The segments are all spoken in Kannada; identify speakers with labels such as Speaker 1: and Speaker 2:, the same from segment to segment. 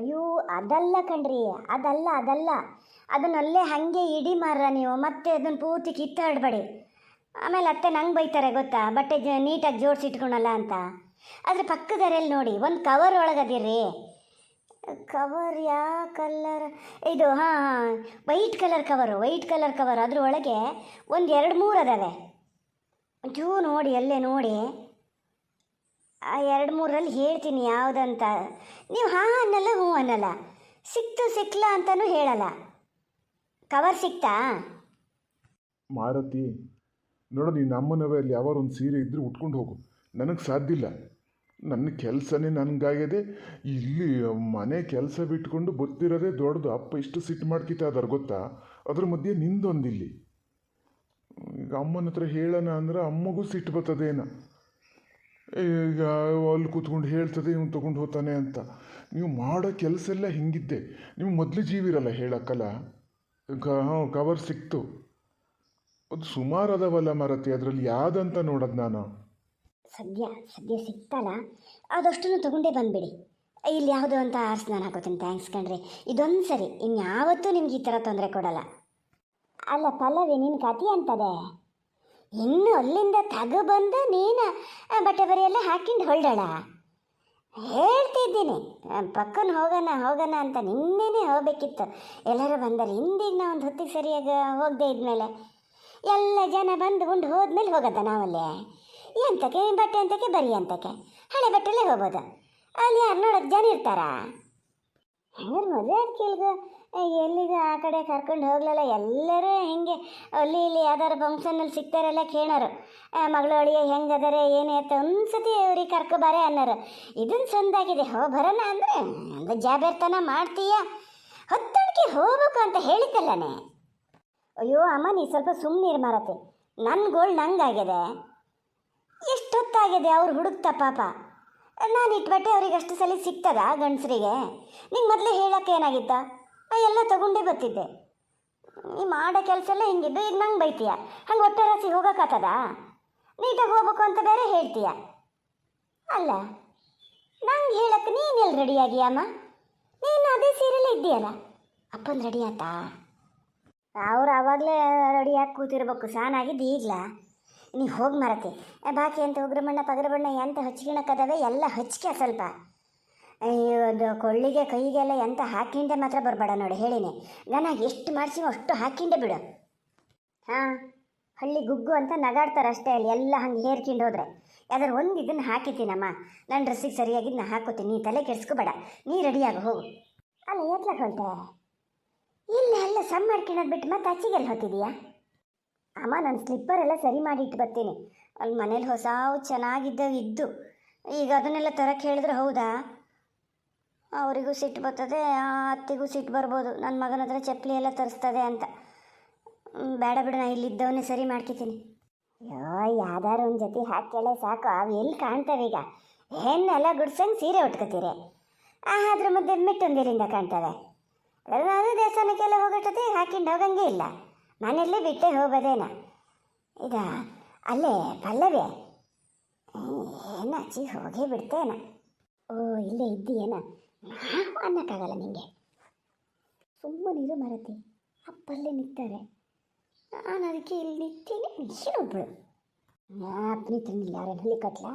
Speaker 1: ಅಯ್ಯೋ, ಅದಲ್ಲ ಕಣ್ರಿ, ಅದಲ್ಲ ಅದಲ್ಲ. ಅದನ್ನಲ್ಲೇ ಹಾಗೆ ಇಡಿ ಮಾರ್ರ ನೀವು. ಮತ್ತೆ ಅದನ್ನು ಪೂರ್ತಿ ಕಿತ್ತಾಡಬೇಡಿ. ಆಮೇಲೆ ಅತ್ತೆ ನಂಗೆ ಬೈತಾರೆ ಗೊತ್ತಾ? ಬಟ್ಟೆ ನೀಟಾಗಿ ಜೋಡಿಸಿ ಇಟ್ಕೊಳಲ್ಲ ಅಂತ. ಅದ್ರ ಪಕ್ಕದರಲ್ಲಿ ನೋಡಿ, ಒಂದು ಕವರ್ ಒಳಗದಿರಿ ಕವರ್ ಯಾ ಕಲರ್ ಇದು, ಹಾಂ ಹಾಂ. White colour cover white colour cover ಅದ್ರ ಒಳಗೆ ಒಂದು ಎರಡು ಮೂರು ಅದಾವೆ. ಒಂಚೂ ನೋಡಿ, ಅಲ್ಲೇ ನೋಡಿ. ಎರಡು ಮೂರರಲ್ಲಿ ಹೇಳ್ತೀನಿ ಯಾವುದಂತ. ನೀವು ಹಾಂ ಅನ್ನಲ್ಲ ಹ್ಞೂ ಅನ್ನಲ್ಲ. ಸಿಕ್ತು ಸಿಕ್ಲ ಅಂತಲೂ ಹೇಳಲ್ಲ. ಕವರ್ ಸಿಕ್ತಾ?
Speaker 2: ಮಾರತಿ, ನೋಡು ನೀನು ನಮ್ಮನವೇ ಅಲ್ಲಿ ಒಂದು ಸೀರೆ ಇದ್ದರೆ ಉಟ್ಕೊಂಡು ಹೋಗು. ನನಗೆ ಸಾಧ್ಯ ಇಲ್ಲ. ನನ್ನ ಕೆಲಸನೇ ನನಗಾಗಿದೆ. ಇಲ್ಲಿ ಮನೆ ಕೆಲಸ ಬಿಟ್ಕೊಂಡು ಗೊತ್ತಿರೋದೇ ದೊಡ್ಡದು. ಅಪ್ಪ ಇಷ್ಟು ಸಿಟ್ಟು ಮಾಡ್ಕಿತ ಅದರ ಗೊತ್ತಾ? ಅದ್ರ ಮಧ್ಯೆ ನಿಂದೊಂದಿಲ್ಲಿ. ಈಗ ಅಮ್ಮನ ಹತ್ರ ಹೇಳೋಣ ಅಂದ್ರೆ ಅಮ್ಮಗೂ ಸಿಟ್ಟು ಬರ್ತದೇನ. ಈಗ ಅಲ್ಲಿ ಕೂತ್ಕೊಂಡು ಹೇಳ್ತದೆ, ಇವನು ತೊಗೊಂಡು ಹೋಗ್ತಾನೆ ಅಂತ. ನೀವು ಮಾಡೋ ಕೆಲಸ ಎಲ್ಲ ಹಿಂಗಿದ್ದೆ. ನೀವು ಮೊದಲು ಜೀವಿರಲ್ಲ ಹೇಳಕ್ಕಲ್ಲ? ಹಾಂ ಕವರ್ ಸಿಕ್ತು. ಅದು ಸುಮಾರು ಅದಾವಲ್ಲ ಮರತಿ, ಅದರಲ್ಲಿ ಯಾವ್ದಂತ ನೋಡೋದು ನಾನು.
Speaker 1: ಸದ್ಯ ಸದ್ಯ ಸಿಕ್ತಲ್ಲ. ಅದಷ್ಟನ್ನು ತಗೊಂಡೇ ಬಂದುಬಿಡಿ. ಇಲ್ಲಿ ಯಾವುದು ಅಂತ ಆರ್ಸ್ ನಾನು ಹಾಕೋತೀನಿ ಥ್ಯಾಂಕ್ಸ್ ಕಣ್ರಿ. ಇದೊಂದು ಸರಿ ಇನ್ಯಾವತ್ತೂ ನಿಮ್ಗೆ ಈ ಥರ ತೊಂದರೆ ಕೊಡಲ್ಲ. ಅಲ್ಲ ಪಲ್ಲವಿ ನಿನ್ನ ಕತಿ ಅಂತದೆ ಇನ್ನು ಅಲ್ಲಿಂದ ತಗೊಬಂದ ನೀನು. ಬಟ್ಟೆ ಬರೆಯೆಲ್ಲ ಹಾಕಿಂದು ಹೊಳ್ದಾಳ ಹೇಳ್ತಿದ್ದೀನಿ. ಪಕ್ಕನ ಹೋಗೋಣ ಹೋಗೋಣ ಅಂತ ನಿನ್ನೆನೇ ಹೋಗಬೇಕಿತ್ತು. ಎಲ್ಲರೂ ಬಂದರೆ ಹಿಂದಿಗೆ ನಾವು ಒಂದು ಹೊತ್ತಿಗೆ ಸರಿಯಾಗಿ ಹೋಗದೆ ಇದ್ಮೇಲೆ. ಎಲ್ಲ ಜನ ಬಂದು ಉಂಡು ಹೋದ್ಮೇಲೆ ಹೋಗೋದ ನಾವಲ್ಲೇ. ಎಂತಕ್ಕೆ, ಬಟ್ಟೆ ಅಂತಕ್ಕೆ ಬರಿ ಅಂತಕ್ಕೆ ಹಳೆ ಬಟ್ಟೆಲ್ಲೇ ಹೋಗ್ಬೋದು. ಅಲ್ಲಿ ಯಾರು ನೋಡೋದು ಜನ ಇರ್ತಾರಾ? ಹಂಗಾರೆ ಮದುವೆ ಅದಕ್ಕಿಲ್ಗ ಎಲ್ಲಿಗೆ ಆ ಕಡೆ ಕರ್ಕೊಂಡು ಹೋಗ್ಲಲ್ಲ? ಎಲ್ಲರೂ ಹೆಂಗೆ ಅಲ್ಲಿ ಇಲ್ಲಿ ಯಾವ್ದಾರು ಫಂಕ್ಷನಲ್ಲಿ ಸಿಗ್ತಾರಲ್ಲ ಕೇಳೋರು. ಮಗಳು ಅಳಿಯ ಹೆಂಗೆ ಅದಾರೆ, ಏನೇ ಅಂತ ಒಂದ್ಸತಿ ಅವ್ರಿಗೆ ಕರ್ಕೊಬಾರೆ ಅನ್ನೋರು. ಇದನ್ನು ಚಂದಾಗಿದೆ. ಹೋ ಬರೋಣ ಅಂದರೆ ಒಂದು ಜಾಬೇರ್ತನ ಮಾಡ್ತೀಯ? ಹೊತ್ತಡಿಕೆ ಹೋಗ್ಬೇಕು ಅಂತ ಹೇಳಿದ್ದಲ್ಲನೇ? ಅಯ್ಯೋ, ಅಮ್ಮ, ನೀ ಸ್ವಲ್ಪ ಸುಮ್ಮನೆ ಮಾರತ್ತೆ ನನ್ನ ಗೋಳ್ ನಂಗಾಗಿದೆ ಎಷ್ಟೊತ್ತಾಗಿದೆ ಅವ್ರು ಹುಡುಕ್ತ ಪಾಪ. ನಾನು ಇಟ್ಬಿಟ್ಟೆ ಅವ್ರಿಗೆ ಅಷ್ಟು ಸಲ ಸಿಗ್ತದ ಗಂಡಸರಿಗೆ? ನಿಂಗೆ ಮೊದಲೇ ಹೇಳಕ್ಕೆ ಏನಾಗಿತ್ತ? ಎಲ್ಲ ತಗೊಂಡೇ ಬರ್ತಿದ್ದೆ. ನೀ ಮಾಡೋ ಕೆಲಸ ಎಲ್ಲ ಹಿಂಗಿದ್ದು ಈಗ ನಂಗೆ ಬೈತೀಯ? ಹಂಗೆ ಒಟ್ಟೆ ರಾಸಿ ಹೋಗೋಕ್ಕಾಗ್ತದ ನೀಟಾಗಿ ಹೋಗ್ಬೇಕು ಅಂತ ಬೇರೆ ಹೇಳ್ತೀಯ? ಅಲ್ಲ, ನಂಗೆ ಹೇಳಕ್ಕೆ ನೀನು ಎಲ್ಲಿ ರೆಡಿ ಆಗಿಯಮ್ಮ ನೀನು ಅದೇ ಸೀರೆಲ್ಲ ಇದ್ದೀಯಲ್ಲ? ಅಪ್ಪನ ರೆಡಿ ಆತಾ? ಅವ್ರು ಆವಾಗಲೇ ರೆಡಿಯಾಗಿ ಕೂತಿರ್ಬೇಕು, ಸಾನಾಗಿದ್ದು ಈಗ್ಲಾ. ನೀ ಹೋಗಿ ಮರತೆ. ಬಾಕಿ ಅಂತ ಉಗ್ರ ಬಣ್ಣ ಪಗರ ಬಣ್ಣ ಎಂತ ಹಚ್ಕಿಣಕ್ಕದವೆ ಎಲ್ಲ ಹಚ್ಕೆ ಸ್ವಲ್ಪ. ಅದು ಕೊಳ್ಳಿಗೆ, ಕೈಗೆಲ್ಲ ಎಂತ ಹಾಕಿಂಡೆ ಮಾತ್ರ ಬರಬೇಡ ನೋಡಿ, ಹೇಳಿನಿ. ಗನ ಎಷ್ಟು ಮಾಡಿಸಿ ಅಷ್ಟು ಹಾಕಿಂಡೆ ಬಿಡು. ಹಾಂ, ಹಳ್ಳಿ ಗುಗ್ಗು ಅಂತ ನಗಾಡ್ತಾರೆ ಅಷ್ಟೇ ಅಲ್ಲಿ, ಎಲ್ಲ ಹಂಗೆ ಹೇರ್ಕೊಂಡು ಹೋದ್ರೆ. ಯಾವ್ದಾರು ಒಂದು ಇದನ್ನು ಹಾಕಿದ್ದೀನಮ್ಮ. ನನ್ನ ಡ್ರೆಸ್ಸಿಗೆ ಸರಿಯಾಗಿ ನಾ ಹಾಕೋತೀನಿ, ನೀ ತಲೆ ಕೆಡಿಸ್ಕೋಬೇಡ. ನೀ ರೆಡಿಯಾಗಿ ಹೋಗು. ಅಲ್ಲ ಎತ್ಲಕ್ಕೆ ಹೊಂಟೆ ಇಲ್ಲ ಎಲ್ಲ ಸಮ್ ಬಿಟ್ಟು ಮತ್ತೆ ಅಚ್ಚಿಗೆಲ್ಲ ಹೊತ್ತಿದೀಯಾ ಅಮ್ಮ ನನ್ನ ಸ್ಲಿಪ್ಪರ್ ಎಲ್ಲ ಸರಿ ಮಾಡಿ ಇಟ್ಟು ಬರ್ತೀನಿ. ಅಲ್ಲಿ ಮನೇಲಿ ಹೊಸವು ಚೆನ್ನಾಗಿದ್ದವು ಇದ್ದು. ಈಗ ಅದನ್ನೆಲ್ಲ ತರಕ್ಕೆ ಹೇಳಿದ್ರೆ ಹೌದಾ? ಅವರಿಗೂ ಸಿಟ್ಟು ಬರ್ತದೆ, ಆ ಅತ್ತಿಗೂ ಸಿಟ್ಟು ಬರ್ಬೋದು. ನನ್ನ ಮಗನ ಹತ್ರ ಚಪ್ಪಲಿ ಎಲ್ಲ ತರಿಸ್ತದೆ ಅಂತ. ಬೇಡ ಬಿಡು, ನಾ ಇಲ್ಲಿದ್ದವನ್ನೇ ಸರಿ ಮಾಡ್ಕಿತೀನಿ. ಅಯ್ಯೋ ಯಾವ್ದಾರು ಒಂದು ಜೊತೆ ಹಾಕ್ಯಾಳೆ ಸಾಕು. ಅವು ಎಲ್ಲಿ ಕಾಣ್ತವೆ ಈಗ? ಹೆಣ್ಣೆಲ್ಲ ಗುಡ್ಸಂಗೆ ಸೀರೆ ಉಟ್ಕೋತೀರಿ. ಆ ಅದ್ರ ಮಧ್ಯೆ ಮಿಟ್ಟೊಂದಿರಿಂದ ಕಾಣ್ತವೆ. ನಾನು ದೇವಸ್ಥಾನಕ್ಕೆಲ್ಲ ಹೋಗೋಷ್ಟೊತ್ತಿಗೆ ಹಾಕಿಂಡು ಹೋಗಂಗೆ ಇಲ್ಲ. ಮನೆಯಲ್ಲೇ ಬಿಟ್ಟೆ ಹೋಗೋದೇನ? ಈಗ ಅಲ್ಲೇ ಪಲ್ಲವಿ? ಏನ ಅಜ್ಜಿ ಹೋಗೇ ಬಿಡ್ತೇನ? ಓ, ಇಲ್ಲೇ ಇದ್ದೀಯೇನ? ಅನ್ನೋಕ್ಕಾಗಲ್ಲ ನಿಂಗೆ? ಸುಮ್ಮನಿರು ಮರತಿ, ಅಪ್ಪಲ್ಲೇ ನಿಂತಾರೆ. ನಾನು ಅದಕ್ಕೆ ಇಲ್ಲಿ ನಿಂತೀನಿ ನೀನೊಬ್ಳು ಅಪ್ಪನಿ ತಂದಿಲ್ಲ ಹುಲಿ ಕಟ್ಲ?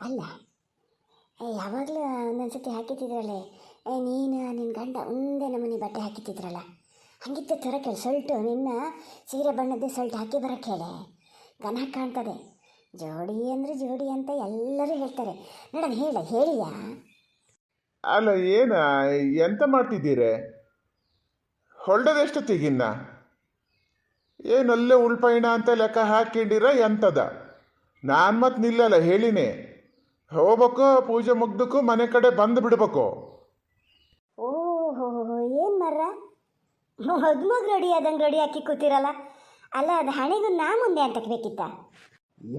Speaker 1: ಅಲ್ಲ ಯಾವಾಗಲೂ ಒಂದೊಂದ್ಸತಿ ಹಾಕಿತ್ತಿದ್ರಲ್ಲೇ ಏ, ನೀನು ನಿನ್ನ ಗಂಡ ಒಂದೇ ನಮ್ಮನೆ ಬಟ್ಟೆ ಹಾಕಿತ್ತಿದ್ರಲ್ಲ ಹಂಗಿದ್ದ ಥರ ಕೇಳಿ ಸೊಲ್ಟು ನಿನ್ನ ಸೀರೆ ಬಣ್ಣದ ಸೊಲ್ಟು ಹಾಕಿ ಬರೋಕ್ಕೆ ಹೇಳೆ. ಗನ ಕಾಣ್ತದೆ. ಜೋಡಿ ಅಂದರೆ ಜೋಡಿ ಅಂತ ಎಲ್ಲರೂ ಹೇಳ್ತಾರೆ. ನೋಡೋಣ ಹೇಳ ಹೇಳಿಯಾ?
Speaker 2: ಅಲ್ಲ ಏನ ಎಂತ ಮಾಡ್ತಿದ್ದೀರೆ? ಹೊಲ್ಡದೆಷ್ಟೊತ್ತಿಗಿನ್ನ ಏನಲ್ಲೇ ಉಳ್ಪಯಣ ಅಂತ ಲೆಕ್ಕ ಹಾಕಿಂಡಿರ ಎಂತದ? ನಾನು ಮತ್ತೆ ನಿಲ್ಲಲ್ಲ ಹೇಳಿನಿ. ಹೋಗ್ಬೇಕು ಪೂಜೆ ಮುಗ್ದಕ್ಕೂ ಮನೆ ಕಡೆ ಬಂದು ಬಿಡ್ಬೇಕು.
Speaker 1: ಓಹೋ ಏನು ಮರ್ರ? ಮದುಮಗ್ ರೆಡಿ ಆದಂಗೆ ರೆಡಿ ಹಾಕಿ ಕೂತಿರಲ್ಲ? ಅಲ್ಲ ಅದು ಹಣೆಗೂ ನಾ ಮುಂದೆ ಅಂತ ಬೇಕಿತ್ತ?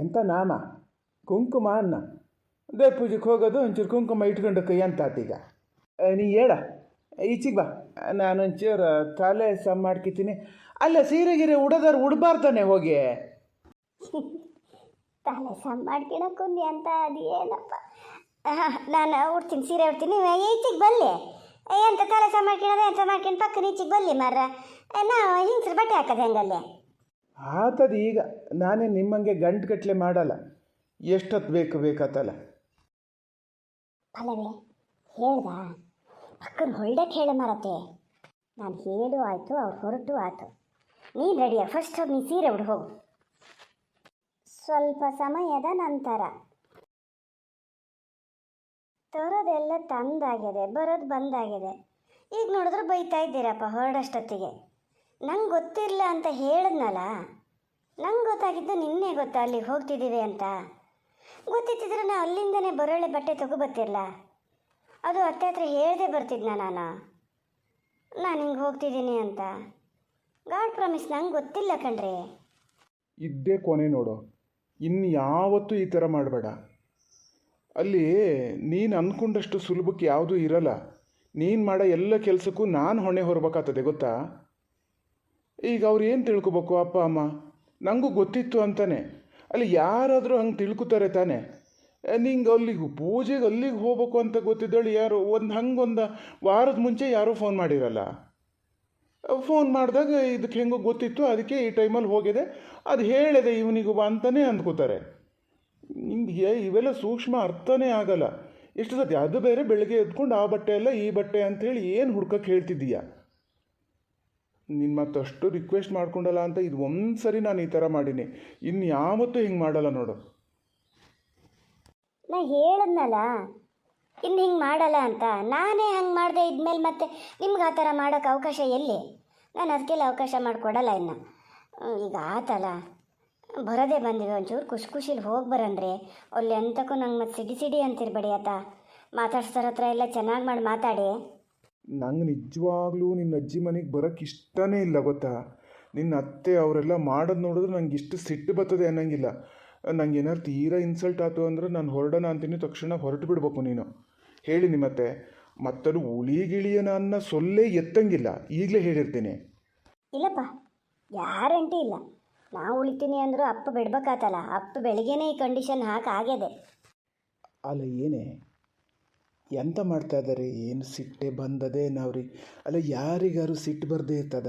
Speaker 3: ಎಂತ ನಾಮ? ಕುಂಕುಮ ಅನ್ನ. ಅದೇ ಪೂಜೆಗೆ ಹೋಗೋದು ಒಂಚೂರು ಕುಂಕುಮ ಇಟ್ಕೊಂಡು ಕೈ ಅಂತ ಆತೀಗ ನೀ ಹೇಳ. ಈಚಿಗೆ ಬಾ. ನಾನು ಒಂಚೂರು ತಲೆ ಸಮ್ ಮಾಡ್ಕಿತೀನಿ. ಅಲ್ಲ ಸೀರೆ ಗೀರೆ ಉಡೋದಾರು ಉಡಬಾರ್ದಾನೆ ಹೋಗಿ.
Speaker 1: ತಲೆ ಸಮ್ ಮಾಡ್ಕೊಳಕ್ಕೆ ಅಂತ ಅದು ಏನಪ್ಪ ನಾನು ಉಡ್ತೀನಿ ಸೀರೆ ಉಡ್ತೀನಿ. ಈಚಿಗೆ ಬಲ್ಲೆ ಎಂತ ತಲೆ ಸಹ ಮಾಡ್ಕೊಳೋದು ಎಂತ ಮಾಡ್ಕೊಂಡು ಪಕ್ಕ ನೀಚಿಗೆ ಬಲ್ಲಿ ಮಾರ್ರ. ನಾವು ಹಿಂಸ್ರ ಬಟ್ಟೆ ಹಾಕೋದು ಹೆಂಗಲ್ಲೇ.
Speaker 3: ಆತದ ಈಗ ನಾನೇ ನಿಮ್ಮಂಗೆ ಗಂಟುಗಟ್ಲೆ ಮಾಡಲ್ಲ. ಎಷ್ಟೊತ್ತು ಬೇಕು ಬೇಕತ್ತಲ್ಲ
Speaker 1: ಅಲ್ಲವೇ ಹೇಳ್ದ? ಪಕ್ಕನ ಹೊಳ್ಡಕ್ಕೆ ಹೇಳ ಮಾರತ್ತೆ. ನಾನು ಹೇಳು ಆಯಿತು ಅವ್ರು ಹೊರಟು ಆಯಿತು. ನೀನು ರೆಡಿಯ ಫಸ್ಟ್ ಹೋಗಿ ನೀನು ಸೀರೆ ಉಡು ಹೋಗು. ಸ್ವಲ್ಪ ಸಮಯದ ನಂತರ. ತರೋದೆಲ್ಲ ತಂದಾಗಿದೆ, ಬರೋದು ಬಂದಾಗಿದೆ. ಈಗ ನೋಡಿದ್ರೆ ಬೈತಾ ಇದ್ದೀರಪ್ಪ ಹೊರಡಷ್ಟೊತ್ತಿಗೆ. ನಂಗೆ ಗೊತ್ತಿರಲ್ಲ ಅಂತ ಹೇಳಿದ್ನಲ್ಲ? ನಂಗೆ ಗೊತ್ತಾಗಿದ್ದು ನಿನ್ನೆ ಗೊತ್ತಾ ಅಲ್ಲಿಗೆ ಹೋಗ್ತಿದ್ದೀವಿ ಅಂತ? ಗೊತ್ತಿತ್ತಿದ್ರೆ ನಾ ಅಲ್ಲಿಂದನೇ ಬರೋಳೆ ಬಟ್ಟೆ ತಗೊಬತ್ತಿರಲ್ಲ ಅದು ಅತ್ತೆ ಹತ್ರ ಹೇಳ್ದೆ ಬರ್ತಿದ್ನ ನಾನು. ನಾನು ಹಿಂಗೆ ಹೋಗ್ತಿದ್ದೀನಿ ಅಂತ. ಗಾಡ್ ಪ್ರಾಮಿಸ್ ನಂಗೆ ಗೊತ್ತಿಲ್ಲ ಕಣ್ರಿ.
Speaker 3: ಇದ್ದೇ ಕೊನೆ ನೋಡು. ಇನ್ನು ಯಾವತ್ತೂ ಈ ಥರ ಮಾಡಬೇಡ. ಅಲ್ಲಿ ನೀನು ಅಂದ್ಕೊಂಡಷ್ಟು ಸುಲಭಕ್ಕೆ ಯಾವುದೂ ಇರಲ್ಲ. ನೀನು ಮಾಡೋ ಎಲ್ಲ ಕೆಲಸಕ್ಕೂ ನಾನು ಹೊಣೆ ಹೊರಬೇಕಾಗ್ತದೆ, ಗೊತ್ತಾ? ಈಗ ಅವ್ರು ಏನು ತಿಳ್ಕೊಬೇಕು ಅಪ್ಪ, ಅಮ್ಮ? ನನಗೂ ಗೊತ್ತಿತ್ತು ಅಂತಾನೆ. ಅಲ್ಲಿ ಯಾರಾದರೂ ಹಂಗೆ ತಿಳ್ಕೊತಾರೆ ತಾನೆ. ನಿಂಗೆ ಅಲ್ಲಿಗೆ, ಪೂಜೆಗೆ ಅಲ್ಲಿಗೆ ಹೋಗ್ಬೇಕು ಅಂತ ಗೊತ್ತಿದ್ದಳು ಯಾರು, ಒಂದು ಹಂಗೊಂದು ವಾರದ ಮುಂಚೆ ಯಾರೂ ಫೋನ್ ಮಾಡಿರಲ್ಲ. ಫೋನ್ ಮಾಡಿದಾಗ ಇದಕ್ಕೆ ಹೆಂಗೋ ಗೊತ್ತಿತ್ತು, ಅದಕ್ಕೆ ಈ ಟೈಮಲ್ಲಿ ಹೋಗಿದೆ. ಅದು ಹೇಳಿದೆ ಇವನಿಗೂ ಅಂತಲೇ ಅಂದ್ಕೋತಾರೆ. ನಿಮ್ಗೆ ಇವೆಲ್ಲ ಸೂಕ್ಷ್ಮ ಅರ್ಥನೇ ಆಗಲ್ಲ. ಎಷ್ಟು ಸತಿ ಅದು ಬೇರೆ ಬೆಳಗ್ಗೆ ಎದ್ಕೊಂಡು ಆ ಬಟ್ಟೆ ಅಲ್ಲ ಈ ಬಟ್ಟೆ ಅಂಥೇಳಿ ಏನು ಹುಡ್ಕಕ್ಕೆ ಹೇಳ್ತಿದ್ದೀಯ? ನಿನ್ನ ಮತ್ತಷ್ಟು ರಿಕ್ವೆಸ್ಟ್ ಮಾಡ್ಕೊಂಡಲ್ಲ ಅಂತ ಇದು ಒಂದು ಸರಿ ನಾನು ಈ ಥರ ಮಾಡೀನಿ. ಇನ್ನು ಯಾವತ್ತೂ ಹಿಂಗೆ ಮಾಡಲ್ಲ ನೋಡು.
Speaker 1: ನಾ ಹೇಳದ್ನಲ್ಲ ಇನ್ನು ಹಿಂಗೆ ಮಾಡಲ್ಲ ಅಂತ. ನಾನೇ ಹಂಗೆ ಮಾಡಿದೆ ಇದ್ಮೇಲೆ ಮತ್ತೆ ನಿಮ್ಗೆ ಆ ಥರ ಮಾಡೋಕ್ಕೆ ಅವಕಾಶ ಎಲ್ಲಿ? ನಾನು ಅದಕ್ಕೆಲ್ಲ ಅವಕಾಶ ಮಾಡಿಕೊಡಲ್ಲ ಇನ್ನು. ಈಗ ಆತಲ್ಲ. ಬರೋದೇ ಬಂದಿವೆ ಒಂಚೂರು ಖುಷಿ ಖುಷಿಲಿ ಹೋಗಿ ಬರಂದ್ರೆ. ಅಲ್ಲಿ ಎಂತಕ್ಕೂ ನಂಗೆ ಮತ್ತೆ ಸಿಡಿ ಸಿಡಿ ಅಂತಿರ್ಬೇಡಿ ಆತ. ಮಾತಾಡ್ಸ್ತಾರ ಹತ್ರ ಎಲ್ಲ ಚೆನ್ನಾಗಿ ಮಾಡಿ ಮಾತಾಡಿ.
Speaker 3: ನಂಗೆ ನಿಜವಾಗ್ಲೂ ನಿನ್ನ ಅಜ್ಜಿ ಮನೆಗೆ ಬರೋಕ್ಕೆ ಇಷ್ಟನೇ ಇಲ್ಲ ಗೊತ್ತಾ? ನಿನ್ನ ಅತ್ತೆ ಅವರೆಲ್ಲ ಮಾಡೋದು ನೋಡಿದ್ರೆ ನಂಗೆ ಇಷ್ಟು ಸಿಟ್ಟು ಬರ್ತದೆ ಅನ್ನಂಗಿಲ್ಲ. ನಂಗೆ ಏನಾರು ತೀರಾ ಇನ್ಸಲ್ಟ್ ಆಯ್ತು ಅಂದ್ರೆ ನಾನು ಹೊರಡೋಣ ಅಂತೀನಿ ತಕ್ಷಣ ಹೊರಟು ಬಿಡ್ಬೇಕು ನೀನು. ಹೇಳಿ ನಿಮ್ಮತ್ತೆ. ಮತ್ತದು ಉಳಿಗಿಳಿಯನ ಅನ್ನೋ ಸೊಲ್ಲೇ ಎತ್ತಂಗಿಲ್ಲ. ಈಗಲೇ ಹೇಳಿರ್ತೀನಿ.
Speaker 1: ಇಲ್ಲಪ್ಪ ಗ್ಯಾರಂಟಿ ಇಲ್ಲ. ನಾವು ಉಳಿತೀನಿ ಅಂದರೂ ಅಪ್ಪ ಬಿಡ್ಬೇಕಾತಲ್ಲ, ಅಪ್ಪ ಬೆಳಿಗ್ಗೆನೇ ಈ ಕಂಡೀಷನ್ ಹಾಕಿ ಆಗ್ಯದೆ.
Speaker 3: ಅಲ್ಲ ಏನೇ, ಎಂತ ಮಾಡ್ತಾ ಇದ್ದಾರೆ? ಏನು ಸಿಟ್ಟೆ ಬಂದದೇ ನಾವ್ರಿ. ಅಲ್ಲ ಯಾರಿಗಾರು ಸಿಟ್ಟು ಬರದೇ ಇರ್ತದ?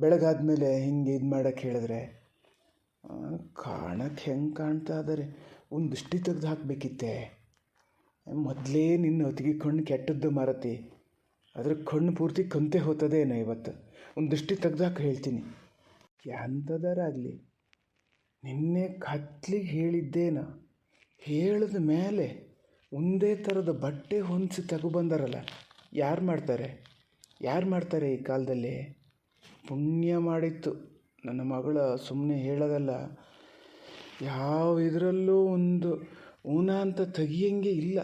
Speaker 3: ಬೆಳಗಾದ್ಮೇಲೆ ಹಿಂಗೆ ಇದು ಮಾಡಕ್ಕೆ ಹೇಳಿದ್ರೆ? ಕಾಣಕ್ಕೆ ಹೆಂಗೆ ಕಾಣ್ತಾ ಇದ್ದಾರೆ? ಒಂದು ದೃಷ್ಟಿ ತೆಗೆದು ಹಾಕಬೇಕಿತ್ತೆ. ಮೊದಲೇ ನಿನ್ನ ಹೊತ್ತಿಗೆ ಕಣ್ಣು ಕೆಟ್ಟದ್ದು ಮಾರತಿ. ಅದ್ರ ಕಣ್ಣು ಪೂರ್ತಿ ಕಂತೆ ಹೋಗ್ತದೇನೋ ಇವತ್ತು. ಒಂದು ದೃಷ್ಟಿ ತೆಗೆದು ಹಾಕಿ ಹೇಳ್ತೀನಿ. ಎಂಥದಾರಾಗಲಿ ನಿನ್ನೆ ಕತ್ಲಿಗೆ ಹೇಳಿದ್ದೇನ? ಹೇಳಿದ ಮೇಲೆ ಒಂದೇ ಥರದ ಬಟ್ಟೆ ಹೊಂದಿಸಿ ತಗೊಬಂದಾರಲ್ಲ ಯಾರು ಮಾಡ್ತಾರೆ? ಯಾರು ಮಾಡ್ತಾರೆ ಈ ಕಾಲದಲ್ಲಿ? ಪುಣ್ಯ ಮಾಡಿತ್ತು. ನನ್ನ ಮಗಳ ಸುಮ್ಮನೆ ಹೇಳೋದಲ್ಲ, ಯಾವ ಇದರಲ್ಲೂ ಒಂದು ಊನ ಅಂತ ತೆಗಿಯಂಗೆ ಇಲ್ಲ.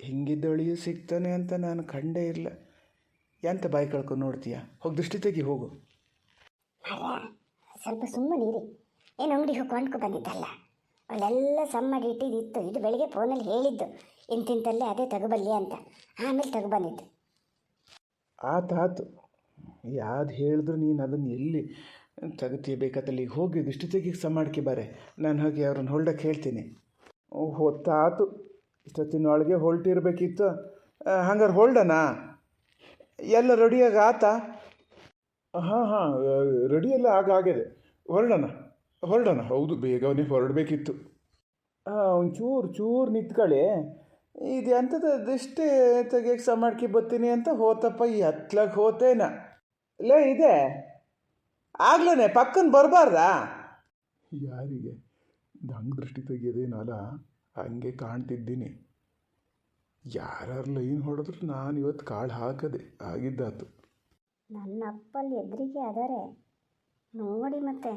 Speaker 3: ಹಿಂಗಿದ್ದಳಿಯೂ ಸಿಗ್ತಾನೆ ಅಂತ ನಾನು ಕಂಡೇ ಇಲ್ಲ ಎಂತ ಬಾಯಿ ಕಳ್ಕೊಂಡು ನೋಡ್ತೀಯ? ಹೋಗಿ ದೃಷ್ಟಿ ತೆಗಿ, ಹೋಗು.
Speaker 1: ಸ್ವಲ್ಪ ಸುಮ್ಮನೆ ಇರಿ ಏನು ಅಂಗಡಿ ಹೋಗಿ ಕೊಂಡ್ಕೊ ಬಂದಿದ್ದಲ್ಲ? ಅವಳೆಲ್ಲ ಸಮ್ಮಡಿ ಇಟ್ಟಿದ್ದಿತ್ತು ಇದು ಬೆಳಿಗ್ಗೆ ಫೋನಲ್ಲಿ ಹೇಳಿದ್ದು. ಇಂತಿಂತಲ್ಲೇ ಅದೇ ತಗೊಬಲ್ಲಿ ಅಂತ. ಆಮೇಲೆ ತಗೊಬಂದಿದ್ದು.
Speaker 3: ಆತಾತು ಯಾವ್ದು ಹೇಳಿದ್ರು ನೀನು ಅದನ್ನು ಎಲ್ಲಿ ತಗತಿ ಬೇಕಾದಲ್ಲಿ? ಹೋಗಿ ದೃಷ್ಟಿ ತೆಗಿಗೆ ಮಾಡ್ಕಿ ಬಾರೆ. ನಾನು ಹೋಗಿ ಅವ್ರನ್ನ ಹೊಲ್ಡಕ್ಕೆ ಹೇಳ್ತೀನಿ. ಹೊತ್ತಾತು. ಇಷ್ಟೊತ್ತಿನೊಳಗೆ ಹೊಲ್ಟಿರ್ಬೇಕಿತ್ತು ಹಂಗಾರೆ ಹೊಲ್ಡನಾ? ಎಲ್ಲ ರೆಡಿಯಾಗಿ ಆತ? ಹಾಂ ಹಾಂ ರೆಡಿಯೆಲ್ಲ ಆಗ ಆಗಿದೆ. ಹೊರಡೋಣ ಹೊರಡೋಣ. ಹೌದು, ಬೇಗನೆ ಹೊರಡಬೇಕಿತ್ತು. ಹಾಂ ಒಂಚೂರು, ಚೂರು ನಿಂತ್ಕೊಳ್ಳಿ. ಇದು ಎಂಥದ್ದು ಅದೆಷ್ಟೇ ತೆಗಿಯಕ್ಕೆ ಮಾಡ್ಕೊ ಬರ್ತೀನಿ ಅಂತ ಹೋತಪ್ಪ, ಈ ಹತ್ಲಾಗ ಹೋತೇನ. ಲೇ, ಇದೆ. ಆಗ್ಲೇ ಪಕ್ಕನ ಬರಬಾರ್ದಾ? ಯಾರಿಗೆ? ಹಂಗೆ ದೃಷ್ಟಿ ತೆಗಿಯೋದೇನಲ್ಲ, ಹಂಗೆ ಕಾಣ್ತಿದ್ದೀನಿ. ಯಾರು ಲೈನ್ ಹೊಡೆದ್ರು ನಾನು ಇವತ್ತು ಕಾಳು ಹಾಕದೆ, ಆಗಿದ್ದಾತು.
Speaker 1: ನನ್ನ ಅಪ್ಪಲ್ಲಿ ಹೆದರಿಕೆ ಅದರೆ. ನೋಡಿ ಮತ್ತೆ.